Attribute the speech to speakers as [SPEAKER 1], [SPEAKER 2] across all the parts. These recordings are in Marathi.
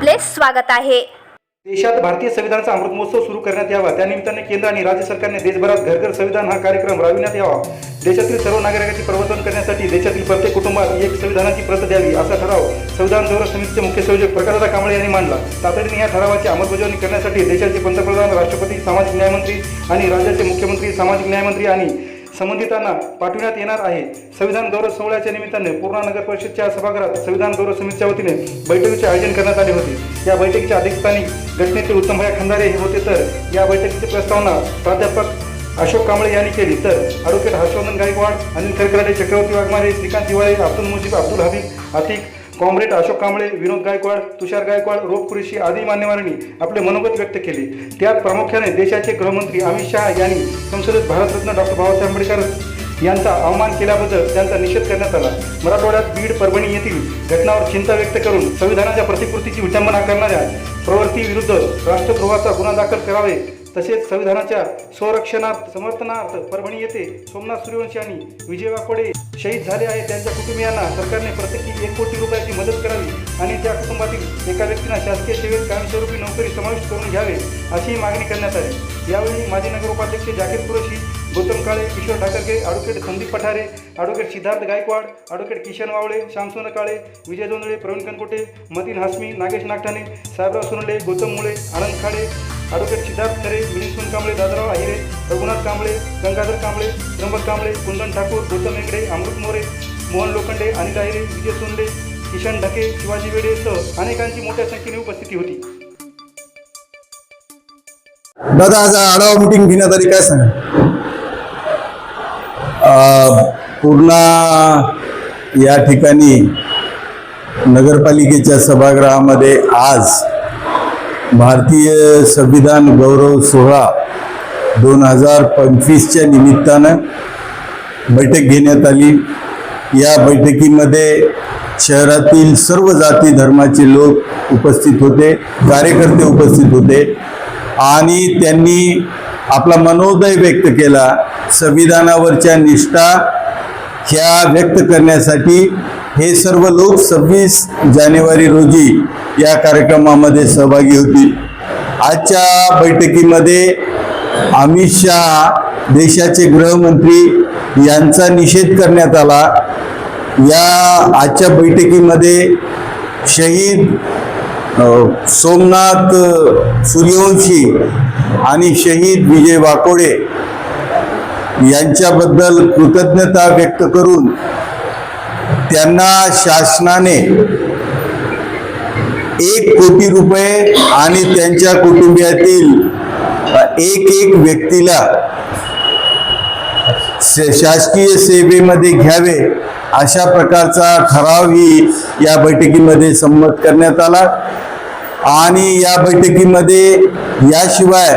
[SPEAKER 1] आपले स्वागत आहे.
[SPEAKER 2] देशात भारतीय संविधानाचा अमृत महोत्सव सुरू करण्यात यावा. त्यानिमित्ताने केंद्र आणि राज्य सरकारने देशभरात घर घर संविधान हा कार्यक्रम राबविण्यात यावा. देशातील सर्व नागरिकांचे प्रवर्तन करण्यासाठी देशातील प्रत्येक कुटुंबात एक संविधानाची प्रत द्यावी असा ठराव संविधान गौरव समितीचे मुख्य संयोजक प्रकाशदा कांबळे यांनी मांडला. तातडीने या ठरावाची अंमलबजावणी करण्यासाठी देशाचे पंतप्रधान राष्ट्रपती सामाजिक न्यायमंत्री आणि राज्याचे मुख्यमंत्री सामाजिक न्यायमंत्री आणि संबंधितांना पाठविण्यात येणार आहे. संविधान गौरव सोहळ्याच्या निमित्ताने पूर्णा नगर परिषदच्या सभागृहात संविधान गौरव समितीच्या वतीने बैठकीचे आयोजन करण्यात आले होते. या बैठकीच्या अध्यक्षस्थानी गटनेते उत्तमभाई खंदारे हे होते तर या बैठकीची प्रस्तावना प्राध्यापक अशोक कांबळे यांनी केली तर ॲडव्होकेट हर्षवर्धन गायकवाड अनिल खरकराडे चक्रवर्ती वाघमारे श्रीकांत दिवाळे अब्दुल मुजीब अब्दुल हबीब अतिक कॉम्रेड अशोक कांबळे विनोद गायकवाड तुषार गायकवाड रोप कुरेशी आदी मान्यवरांनी आपले मनोगत व्यक्त केले. त्यात प्रामुख्याने देशाचे गृहमंत्री अमित शहा यांनी संसदेत भारतरत्न डॉक्टर बाबासाहेब आंबेडकर यांचा अवमान केल्याबद्दल त्यांचा निषेध करण्यात आला. मराठवाड्यात बीड परभणी येथील घटनावर चिंता व्यक्त करून संविधानाच्या प्रतिकृतीची विटंबना करणाऱ्या प्रवृत्तीविरुद्ध राष्ट्रद्रोहाचा गुन्हा दाखल करावे तसेच संविधानाच्या संरक्षणार्थ समर्थनार्थ परभणी येथे सोमनाथ सूर्यवंशी आणि विजय वाकोडे शहीद झाले आहेत. त्यांच्या कुटुंबियांना सरकारने प्रत्येकी एक कोटी रुपयाची मदत करावी आणि त्या कुटुंबातील एका व्यक्तींना शासकीय सेवेत कायमस्वरूपी नोकरी समाविष्ट करून घ्यावे अशी मागणी करण्यात आली. यावेळी माजी नगर उपाध्यक्ष Zakir Qureshi Gautam Kale Kishor Thakarge advocate Sandeep Pathare advocate Siddharth Gaikwad advocate Kishan Wawale Shyamson Kale Vijay Jondhale Pravin Kankote Matin Hashmi Nagesh Nagthane Sahebrao Sonale Gautam Mule Anand Khade advocate Siddharth खरे मिलिंद कांबळे दादाराव आहिरे रघुनाथ कांबळे गंगाधर कांबळे त्र्यंबक कांबळे कुंदन ठाकूर गौतम हेगडे अमृत मोरे मोहन लोखंडे अनिल आहिरे विजय सोंडे किशन ढके शिवाजी वेडे सह अनेकांची मोठ्या संख्येने उपस्थिती होती.
[SPEAKER 3] दादा आज आढावा मिटिंग घेण्यात आली काय सांग? पूर्ण या ठिकाणी नगरपालिकेच्या सभागृहामध्ये आज भारतीय संविधान गौरव सोहळा दोन हजार पंचवीसच्या निमित्तानं बैठक घेण्यात आली. या बैठकीमध्ये शहरातील सर्व जाती धर्माचे लोक उपस्थित होते कार्यकर्ते उपस्थित होते आणि त्यांनी आपला मनोदय व्यक्त केला. संविधानावरच्या निष्ठा ह्या व्यक्त करण्यासाठी हे सर्व लोक सव्वीस जानेवारी रोजी या कार्यक्रमामध्ये सहभागी होतील आजच्या बैठकीमध्ये अमित शहा देशाचे गृहमंत्री यांचा निषेध करण्यात आला. या आजच्या बैठकीमध्ये शहीद सोमनाथ सूर्यवंशी आणि शहीद विजय वाकोडे यांच्याबद्दल कृतज्ञता व्यक्त करून त्यांना शासनाने एक कोटी रुपये आणि त्यांच्या कुटुंबियातील एक एक व्यक्तीला शासकीय सेवेमध्ये घ्यावे अशा प्रकारचा ठरावही या बैठकीमध्ये संमत करण्यात आला. आणि या बैठकीमध्ये याशिवाय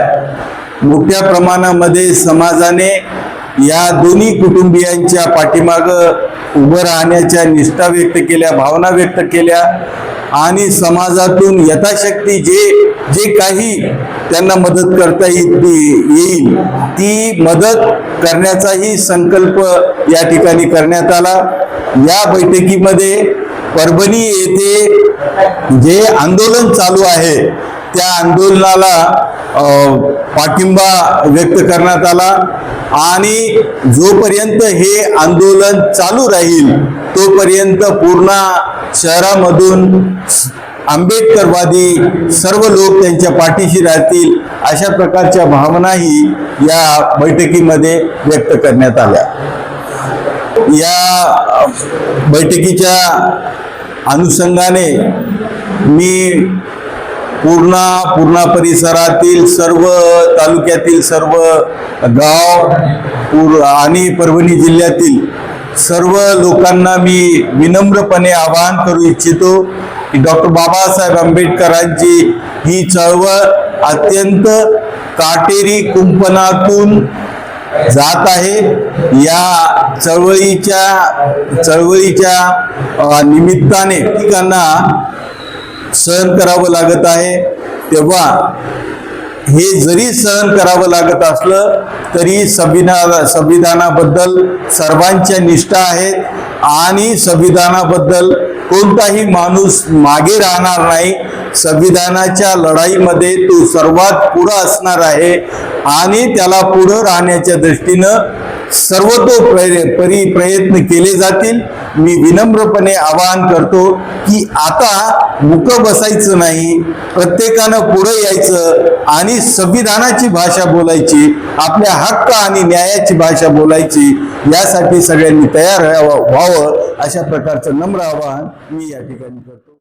[SPEAKER 3] मोठ्या प्रमाणामध्ये समाजाने या दोन्ही कुटुंबियांच्या पाठीमाग उभं राहण्याच्या निष्ठा व्यक्त केल्या भावना व्यक्त केल्या. आणि समाजातून यथाशक्ती जे जे काही त्यांना मदत करता येईल येईल ती मदत करण्याचाही संकल्प या ठिकाणी करण्यात आला. या बैठकीमध्ये परभणी येथे जे आंदोलन चालू आहे त्या आंदोलनाला पाठिंबा व्यक्त करण्यात आला आणि जोपर्यंत हे आंदोलन चालू राहील तोपर्यंत पूर्ण शहरामधून आंबेडकरवादी सर्व लोक त्यांच्या पाठीशी राहतील अशा प्रकारच्या भावनाही या बैठकीमध्ये व्यक्त करण्यात आल्या. या बैठकीच्या अनुषंगाने मी पूर्णा पूर्णा परिसरातील सर्व तालुक्यातील सर्व गाव पूर आणि परभणी जिल्ह्यातील सर्व लोकांना मी विनम्रपणे आवाहन करू इच्छितो की डॉक्टर बाबासाहेब आंबेडकरांची ही चळवळ अत्यंत काटेरी कुंपणातून जात आहे. या चळवळीच्या चळवळीच्या निमित्ताने ठिकाणा सहन करावं लागत आहे. तेव्हा हे जरी सहन करावं लागत असलं तरी संविधान संविधानाबद्दल सर्वांच्या निष्ठा आहेत आणि संविधानाबद्दल कोणताही माणूस मागे राहणार नाही. संविधानाच्या लढाईमध्ये तो सर्वात पुढं असणार आहे आणि त्याला पुढं राहण्याच्या दृष्टीनं सर्वतोपरी परी प्रयत्न केले जातील. मी विनम्रपणे आवाहन करतो की आता मुक बसायचं नाही प्रत्येकानं पुढे यायचं आणि संविधानाची भाषा बोलायची आपल्या हक्क आणि न्यायाची भाषा बोलायची यासाठी सगळ्यांनी तयार व्हावं व्हावं अशा प्रकारचं नम्र आवाहन मी या ठिकाणी करतो.